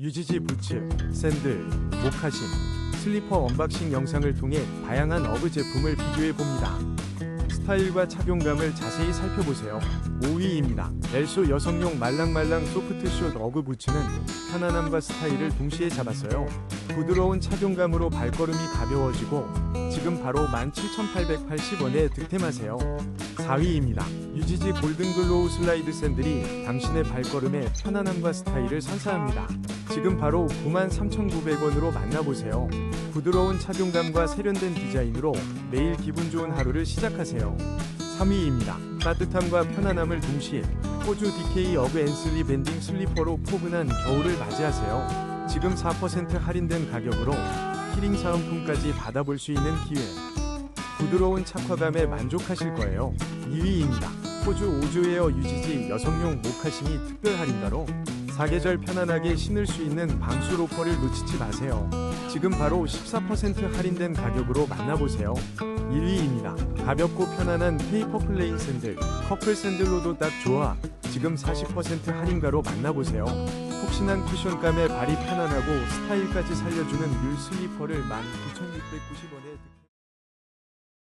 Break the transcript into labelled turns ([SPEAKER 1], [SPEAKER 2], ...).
[SPEAKER 1] 유지지 부츠, 샌들, 모카신, 슬리퍼 언박싱 영상을 통해 다양한 어그 제품을 비교해 봅니다. 스타일과 착용감을 자세히 살펴보세요. 5위입니다. 엘소 여성용 말랑말랑 소프트숏 어그 부츠는 편안함과 스타일을 동시에 잡았어요. 부드러운 착용감으로 발걸음이 가벼워지고 지금 바로 17,880원에 득템하세요. 4위입니다. 유지지 골든글로우 슬라이드 샌들이 당신의 발걸음에 편안함과 스타일을 선사합니다. 지금 바로 93,900원으로 만나보세요. 부드러운 착용감과 세련된 디자인으로 매일 기분 좋은 하루를 시작하세요. 3위입니다. 따뜻함과 편안함을 동시에 호주 DK 어그 앤슬리 밴딩 슬리퍼로 포근한 겨울을 맞이하세요. 지금 4% 할인된 가격으로 키링 사은품까지 받아볼 수 있는 기회. 부드러운 착화감에 만족하실 거예요. 2위입니다. 호주 오즈웨어 유지지 여성용 모카심이 특별 할인가로 사계절 편안하게 신을 수 있는 방수 로퍼를 놓치지 마세요. 지금 바로 14% 할인된 가격으로 만나보세요. 1위입니다. 가볍고 편안한 페이퍼 플레인 샌들, 커플 샌들로도 딱 좋아. 지금 40% 할인가로 만나보세요. 푹신한 쿠션감에 발이 편안하고 스타일까지 살려주는 뮬 슬리퍼를 19,690원에 득템.